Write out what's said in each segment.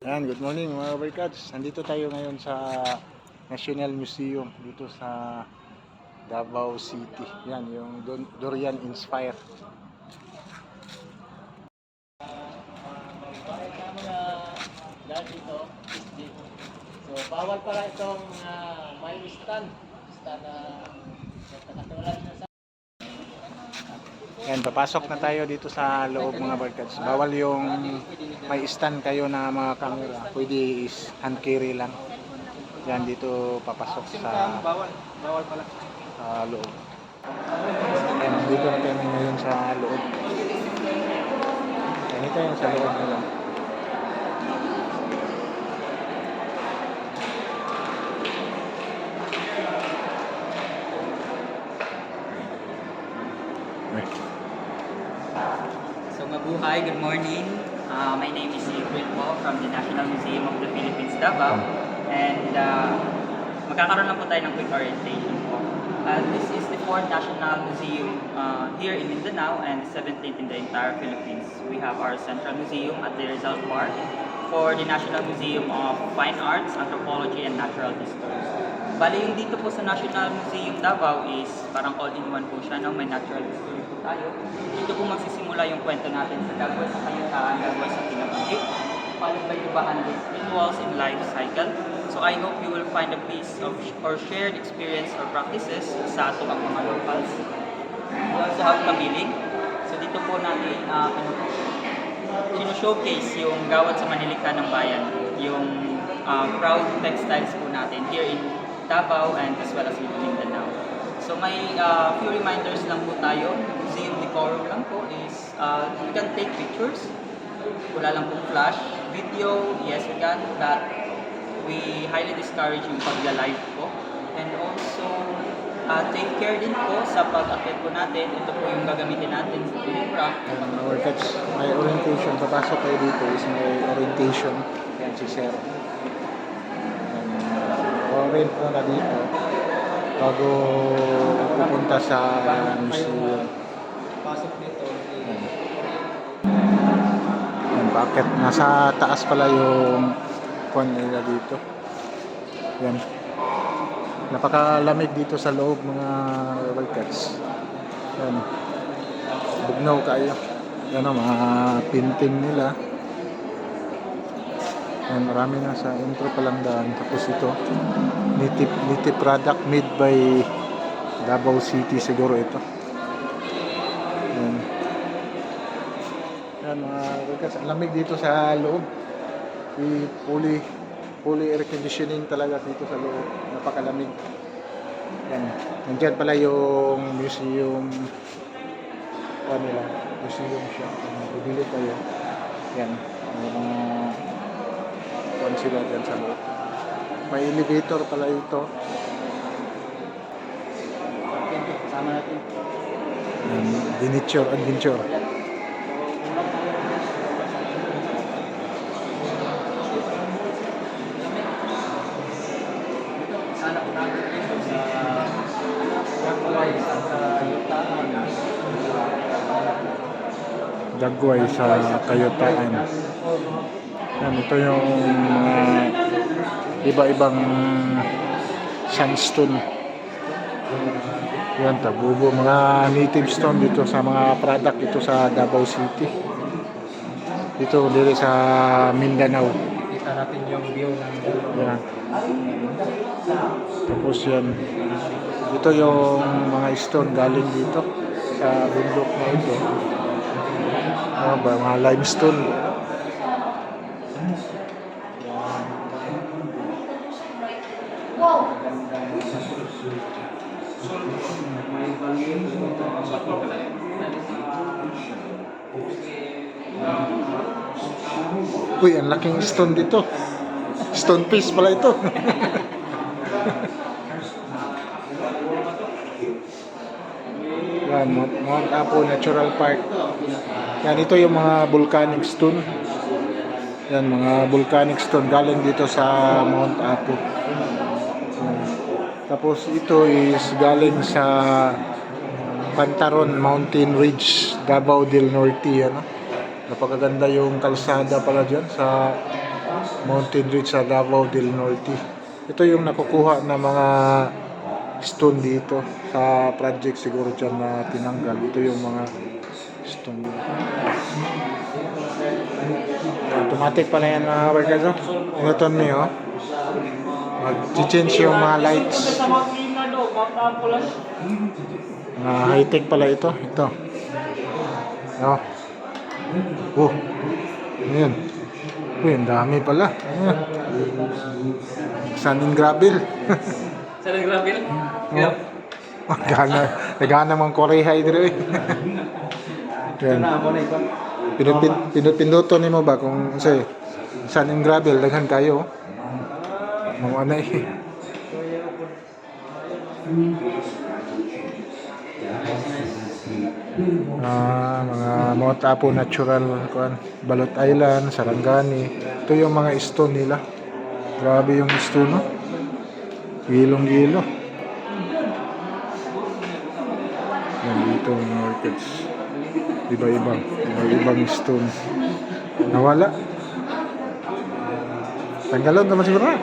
Yan, good morning mga Barkads. Nandito tayo ngayon sa National Museum dito sa Davao City. Yan, yung Dorian Inspire. dahil dito, so bawal pala itong uh, may stand. Stand na nakatulad na sa Yan, papasok na tayo dito sa loob mga Barkads. Bawal yung may stand kayo na mga camera. Pwede is hand carry lang. Yan, dito papasok sa, bawal. Bawal pala. sa loob. Yan, dito na kami ngayon sa loob. Yan, ito yung sa loob nila. Mabuhay, good morning. Uh, my name is April po from the National Museum of the Philippines, Davao. And uh, magkakaroon lang po tayo ng quick orientation po. Uh, this is the fourth National Museum uh, here in Mindanao and 17th in the entire Philippines. We have our Central Museum at the Rizal Park for the National Museum of Fine Arts, Anthropology, and Natural History. Bali, yung dito po sa National Museum Davao is parang all-in-one po siya, no? may natural history tayo. Dito po magsisimula yung kwento natin sa Dagway sa Kayataan, Dagway sa by the Bahandes Rituals in Life Cycle. So I hope you will find a piece of or shared experience or practices sa ato ang mga locals. We also have Kamiling. So dito po natin uh, showcase yung gawad sa Manilika ng Bayan, yung uh, proud textiles po natin here in Davao and as well as in Mindanao. So may uh, few reminders lang po tayo. Decorum lang po is uh, you can take pictures. Wala lang pong flash. Video, yes we can, but we highly discourage yung pagla-live po. And also, uh, take care din po sa pag-akit po natin. Ito po yung gagamitin natin sa photograph. Yan, mga workouts, may orientation. Papasok kayo dito is may orientation. Yan si Sir. Yan, orient po na dito bago pupunta sa museum. Pasok dito. Yan. Yan, bakit? Nasa taas pala yung kwan nila dito. Yan. Napakalamig dito sa loob mga workouts. Yan. Bugnaw kayo. Yan o, mga painting nila. Yan, marami na sa intro pa lang daan. Tapos ito, native, native product made by Davao City siguro ito. Yan mga lamig dito sa loob. I fully, fully air conditioning talaga dito sa loob. Napakalamig. Yan. Nandiyan pala yung museum ano nila, museum siya. Bibili kayo. Yan. May mga kung sila dyan sa loob. May elevator pala ito. Kasama natin. Yan, Adventure, adventure. Dagway sa Kayotaan. Yan, ito yung mga iba-ibang sandstone. Yan, tabubo. Mga native stone dito sa mga product dito sa Davao City. Dito, dito sa Mindanao. Kita natin yung view ng Yan. Tapos yan. Ito yung mga stone galing dito sa bundok na ito. Ano ba, mga limestone. Uy, ang laking stone dito. Stone face pala ito. Yan, Mount, Mount Apo Natural Park. Yan, ito yung mga volcanic stone. Yan, mga volcanic stone galing dito sa Mount Apo. Tapos ito is galing sa Pantaron Mountain Ridge, Davao del Norte. Ano? Napakaganda yung kalsada pala dyan sa mountain ridge sa Davao del Norte. Ito yung nakukuha na mga stone dito sa project siguro dyan na tinanggal. Ito yung mga stone. Automatic pala yan mga workers. No? Inoton mo yun. Mag-change yung mga lights. Mga high-tech pala ito. Ito. Oh. Oh. Ayan. Uy, ang dami pala. Ayan. Sand and gravel. Sa grabe Oh. Nagana, mga korehay dito eh. Yan. Pinupin, pinupinduto ni mo ba kung say, sand and gravel, daghan kayo. Mga ano eh. Ah, mga Mount Apo natural kuan, Balot Island, Sarangani. Ito yung mga stone nila. Grabe yung stone, no? Gilong-gilo. Dito yung orchids. Iba-ibang, iba-ibang stone. Nawala. Tanggalon naman siguro na.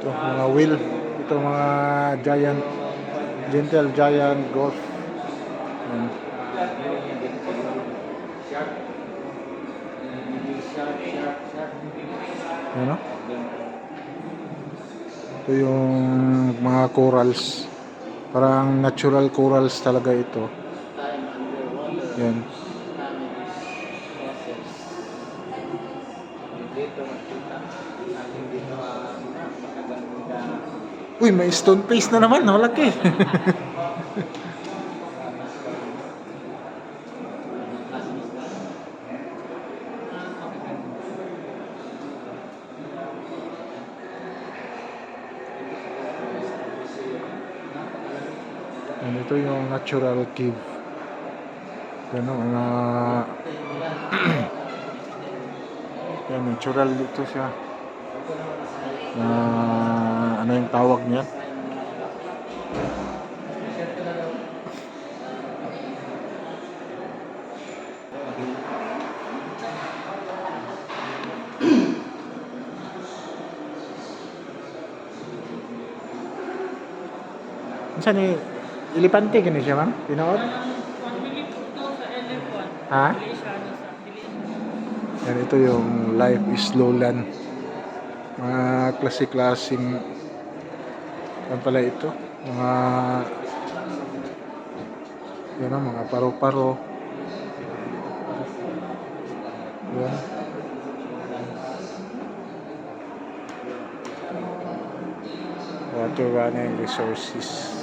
Ito, mga wheel. Ito mga giant, gentle giant golf. Yan. Yan o. Ito yung mga corals. Parang natural corals talaga ito. Time underwater. Yan. Fossils. Dito makita. Natin dito ang napakaganda. Uy, may stone face na naman. Malaki. Yan, ito yung natural cave. Yan o, mga... Yan, natural dito siya. Na ano yung tawag niya? Saan ni Ilipante gani siya, ma'am? Tinood? Ha? Yan, ito yung Life is Lowland. Mga klase-klaseng ano pala ito? Mga yan ang mga paro-paro. Yan. Water running resources.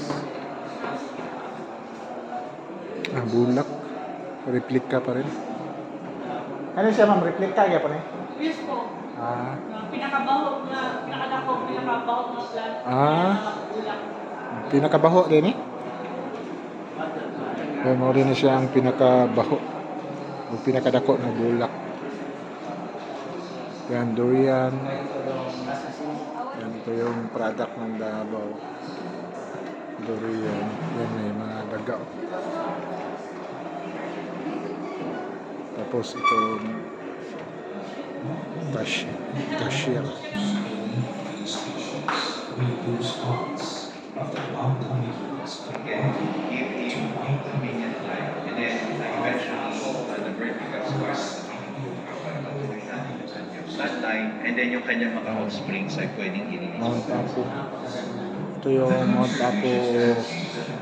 Ah, bulak. Replika pa rin. Ano siya ma'am? Replika kaya pa rin? Yes po. Ah, Ang pinakabahog na, pinakadako, pinakabahog na plant. Ah. Pinakabaho din eh. Kaya mo rin siya ang pinakabaho. O pinakadako na bulak. Yan, durian. Yan, ito yung product ng Davao. Durian. Yan, may mga daga. Tapos ito, Last time, and then yung kanyang mga hot springs ay pwedeng ilinis. Mount Apo. Ito yung Mount Apo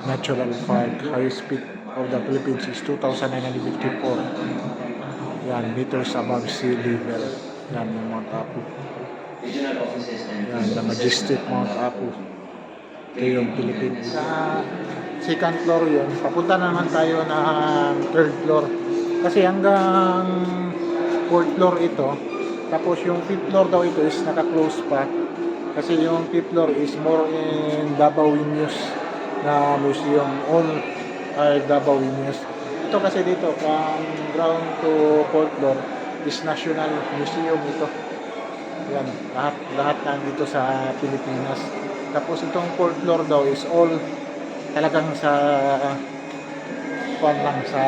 Natural Park. Highest peak of the Philippines is 2,954. Yan, meters above sea level. Yan yung Mount Apo. Yan, the majestic Mount Apo. Ito yung Philippines. Sa second floor yun, papunta na naman tayo ng third floor. Kasi hanggang fourth floor ito, tapos yung fifth floor daw ito is naka-close pa. Kasi yung fifth floor is more in Davao News na museum. All are Davao News. Ito kasi dito, from ground to fourth floor, is National Museum ito. Yan, lahat lahat ng dito sa Pilipinas. Tapos itong fourth floor daw is all talagang sa kwan lang sa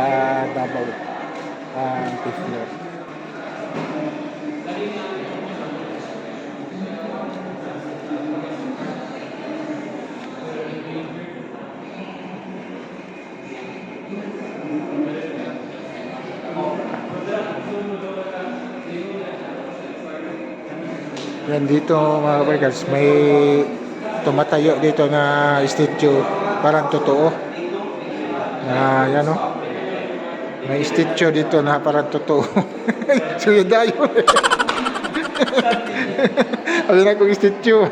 Davao. Ang fifth floor. Yan dito mga kabarkas, may tumatayo dito na statue parang totoo. Na yan o. May statue dito na parang totoo. Suyo dayo. Sabi na kong statue.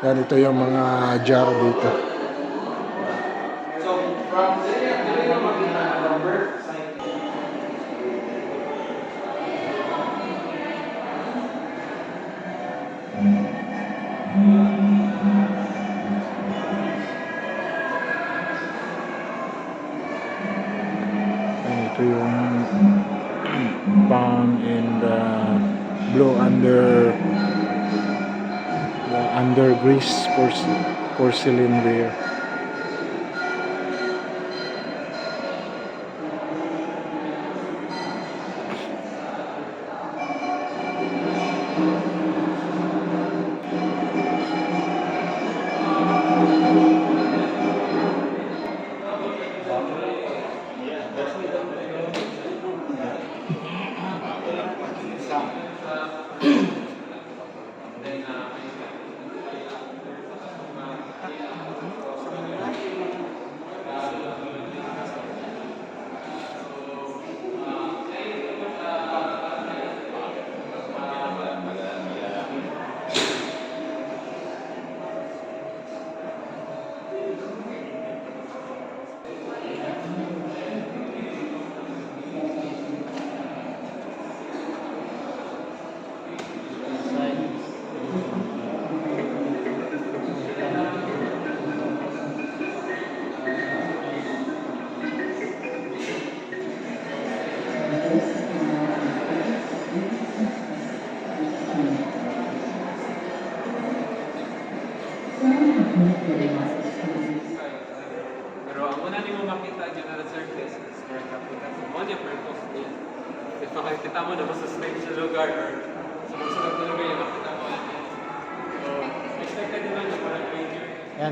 yan ito yung mga jar dito. Yan, raised porcelain ware.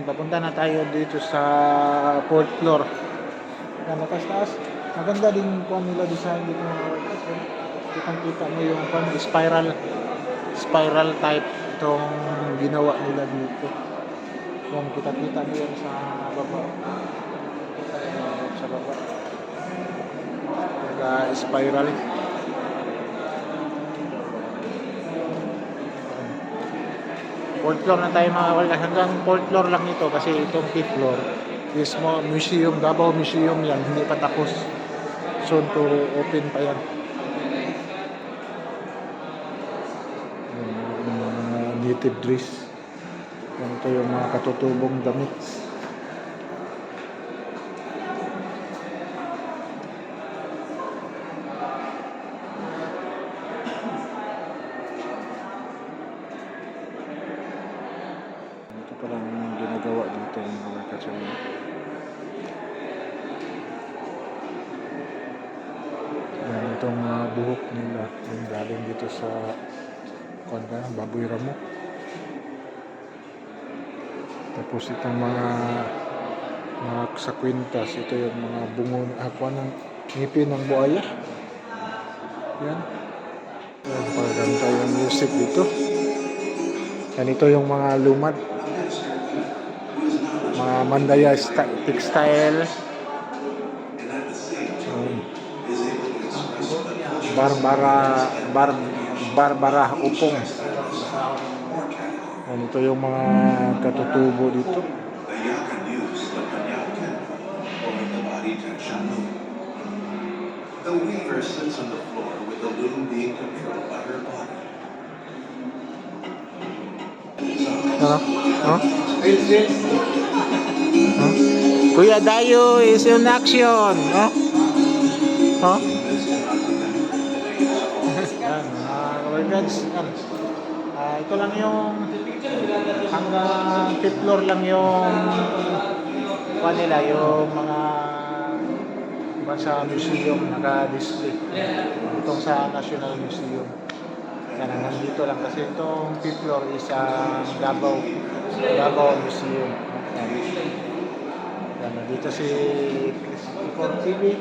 Yan, papunta na tayo dito sa fourth floor. Yan, taas taas. Maganda din po nila design dito mga workers. Kitang kita mo yung kwan, spiral spiral type itong ginawa nila dito. Yan, kita kita mo yan sa baba. Yan, sa baba. Naka spiral. Fourth floor na tayo mga workers. Hanggang fourth floor lang ito kasi itong fifth floor is mo museum, Davao Museum yan, hindi pa tapos. Soon to open pa yan. Mga native dress. Yan ito yung mga katutubong damit. Ito parang ginagawa dito yung mga kasama. Yan itong mga buhok nila yung galing dito sa kung ka, baboy ramo. Tapos itong mga mga sa kwintas, ito yung mga bungo, ako ng ngipin ng buhaya. Yan. Yan, paganda yung music dito. Yan ito yung mga lumad. Mga mandaya textile. Barbara bar, Barbara Upong. Yan ito yung mga katutubo dito. The weaver sits on the floor with the loom being controlled by her body. Ano? Ano? Huh? Kuya Dayo is in action. No? Huh? Kabarkads. Yan. Ah, ito lang yung hanggang fifth floor lang yung nila, yung mga iba sa museum naka-display. Itong sa National Museum. Yan, hanggang dito lang kasi itong fifth floor is ang Davao, Davao Museum. Yan. Yan, nandito si Christopher TV.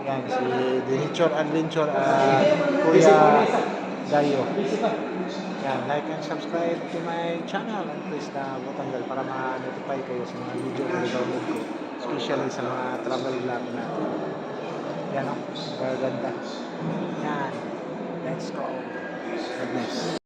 Yan, si Dinichor Adventure at Kuya Dayo. Yan, like and subscribe to my channel and please na button bell para ma-notify kayo sa mga video na i-download ko. Especially sa mga travel vlog natin. Yan o, oh, ganda. Yan. Let's go. Goodness.